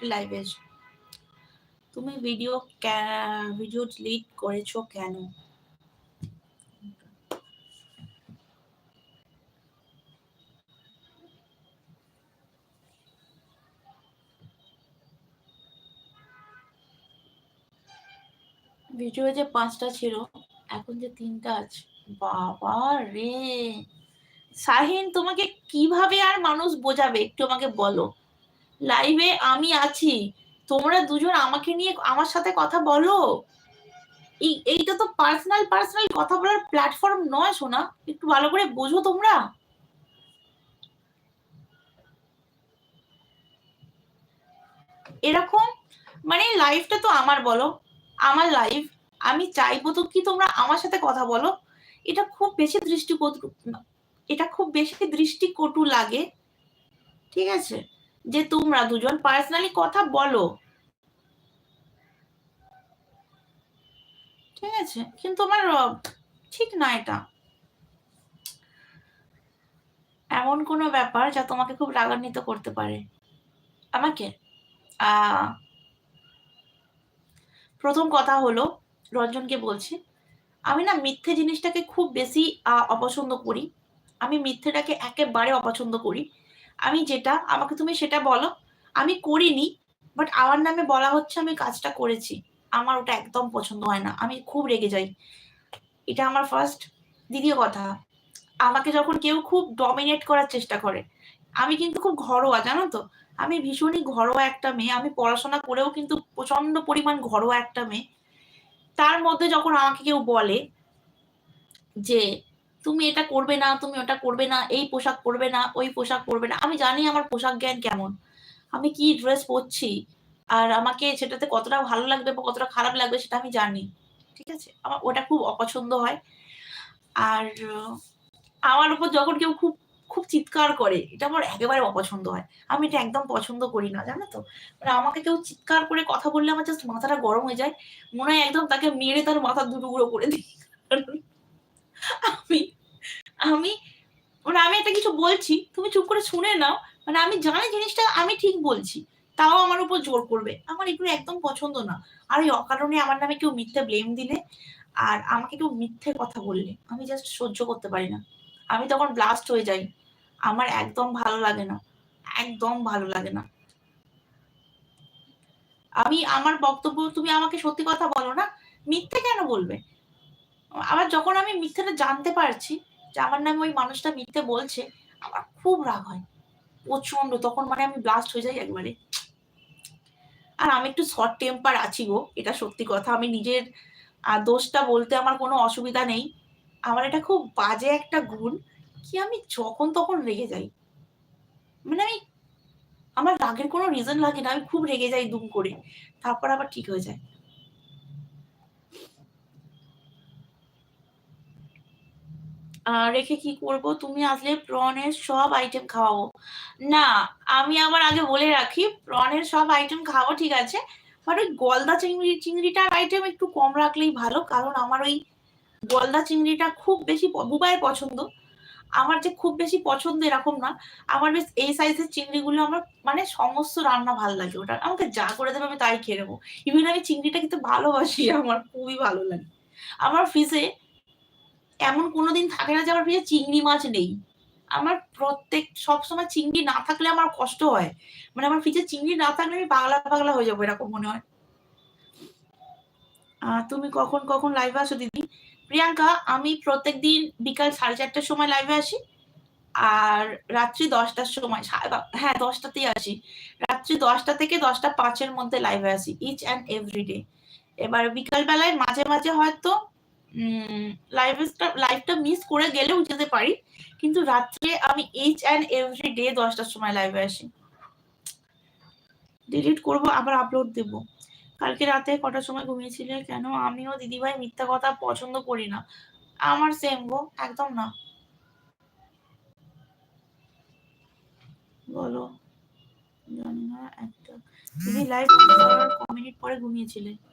একটা লাইভে এসো। তুমি ভিডিও ভিডিও ডিলিট করেছ কেন? ভিডিও যে পাঁচটা ছিল, এখন যে তিনটা আছে, বাবা রে! শাহিন তোমাকে কীভাবে আর মানুষ বোঝাবে? একটু আমাকে বলো। লাইভে আমি আছি। তোমরা দুজন আমাকে নিয়ে আমার সাথে কথা বলো। এই, এইটা তো পার্সোনাল পার্সোনাল কথা বলার প্ল্যাটফর্ম নয় শোনা একটু ভালো করে বোঝো তোমরা। এরকম মানে লাইফটা তো আমার বলো। আমার লাইফ আমি চাইব তো কি তোমরা আমার সাথে কথা বলো। এটা খুব বেশি দৃষ্টিকটু, এটা খুব বেশি দৃষ্টিকটু লাগে। ঠিক আছে? যে তোমরা দুজন পার্সোনালি কথা বলো। ঠিক আছে, কিন্তু আমার ঠিক না এটা। এমন কোনো ব্যাপার যা তোমাকে খুব রাগান্বিত করতে পারে। আমাকে? প্রথম কথা হলো, রঞ্জনকে বলছি, আমি না মিথ্যে জিনিসটাকে খুব বেশি অপছন্দ করি। আমি মিথ্যেটাকে একেবারে অপছন্দ করি। আমি যেটা, আমাকে তুমি সেটা বলো। আমি করিনি বাট আমার নামে বলা হচ্ছে আমি কাজটা করেছি। আমার ওটা একদম পছন্দ হয় না, আমি খুব রেগে যাই। এটা আমার ফার্স্ট দ্বিতীয় কথা, আমাকে যখন কেউ খুব ডমিনেট করার চেষ্টা করে, আমি কিন্তু খুব ঘরোয়া, জানো তো? আমি ভীষণই ঘরোয়া একটা মেয়ে, আমি পড়াশোনা করেও কিন্তু প্রচণ্ড পরিমাণ ঘরোয়া একটা মেয়ে। তার মধ্যে যখন আমাকে কেউ বলে যে তুমি এটা করবে না, তুমি ওটা করবে না, এই পোশাক পরবে না, ওই পোশাক পরবে না। আমি জানি আমার পোশাক জ্ঞান কেমন। আমি কি ড্রেস পরছি আর আমাকে সেটাতে কতটা ভালো লাগবে বা কতটা খারাপ লাগবে সেটা আমি জানি, ঠিক আছে? আমার ওটা খুব অপছন্দ হয়। আর আমার উপর যখন কেউ খুব খুব চিৎকার করে, এটা আমার একেবারে অপছন্দ হয়। আমি এটা একদম পছন্দ করি না, জানো তো? মানে আমাকে কেউ চিৎকার করে কথা বললে আমার জাস্ট মাথাটা গরম হয়ে যায়, মনে হয় একদম তাকে মেরে তার মাথা দুটুকরো করে দিই। আমি আমি মানে আমি একটা কিছু বলছি, তুমি চুপ করে শুনে নাও মানে আমি জানি জিনিসটা আমি ঠিক বলছি, তাও আমার উপর জোর করবে, আমার এগুলো একদম পছন্দ না। আর ওই অকারণে আমার নামে কেউ মিথ্যে ব্লেম দিলে, আর আমাকে কেউ মিথ্যে কথা বললে, আমি জাস্ট সহ্য করতে পারি না। আমি তখন ব্লাস্ট হয়ে যাই, আমার একদম ভালো লাগে না, একদম ভালো লাগে না। আমি, আমার বক্তব্য তুমি আমাকে সত্যি কথা বলো না, মিথ্যে কেন বলবে? আবার যখন আমি মিথ্যেটা জানতে পারছি যে আমার নামে ওই মানুষটা মিথ্যে বলছে, আমার খুব রাগ হয়। প্রচণ্ড তখন মানে আমি ব্লাস্ট হয়ে যাই একবারে। আর আমি একটু শর্ট টেম্পার আছি গো, এটা সত্যি কথা। আমি নিজের দোষটা বলতে আমার কোনো অসুবিধা নেই। আমার এটা খুব বাজে একটা গুণ কি আমি যখন তখন রেগে যাই। মানে আমি, আমার রাগের কোনো রিজন লাগে না, আমি খুব রেগে যাই দুম করে। তারপর আবার ঠিক হয়ে যায়। রেখে কি করব? তুমি আসলে প্রনের সব আইটেম খাওয়াবো না, আমি আবার আগে বলে রাখি প্রনের সব আইটেম খাওয়াবো ঠিক আছে? বাট ওই গলদা চিংড়ি, চিংড়িটার আইটেম একটু কম রাখলেই ভালো, কারণ আমার ওই গলদা চিংড়িটা খুব বেশি বুবাইয়ের পছন্দ। আমার যে খুব বেশি পছন্দ এরকম না। আমার বেশ এই সাইজের চিংড়িগুলো আমার মানে সমস্ত রান্না ভালো লাগে ওটা আমাকে যা করে দেবে আমি তাই খেয়ে নেব। ইভেন আমি চিংড়িটা কিন্তু ভালোবাসি, আমার খুবই ভালো লাগে। আমার ফ্রিজে এমন কোনোদিন থাকে না যে আমার ফ্রিজে চিংড়ি মাছ নেই। আমার প্রত্যেক, সবসময় চিংড়ি না থাকলে আমার কষ্ট হয়। মানে আমার ফ্রিজে চিংড়ি না থাকলে আমি পাগলা পাগলা হয়ে যাব এরকম মনে হয়। তুমি কখন কখন লাইভে আসো দিদি? প্রিয়াঙ্কা, আমি প্রত্যেক দিন বিকাল সাড়ে চারটার সময় লাইভে আসি আর রাত্রি দশটার সময় হ্যাঁ দশটাতেই আসি। রাত্রি দশটা থেকে দশটা পাঁচের মধ্যে লাইভে আসি ইচ অ্যান্ড এভরি ডে এবার বিকালবেলায় মাঝে মাঝে হয়তো মিস করে গেলেও যেতে পারি। কিন্তু রাত্রে আমি ইচ অ্যান্ড এভরি ডে দশটার সময় লাইভে আসি। ডিলিট করব, আবার আপলোড দেবো। কালকে রাতে কটার সময় ঘুমিয়েছিলে? কেন? আমিও দিদিভাই মিথ্যা কথা পছন্দ করি না। আমার সেম গো, একদম না। বলো, জানি না, একটা। দিদি লাইভ ক মিনিট পরে ঘুমিয়েছিলে?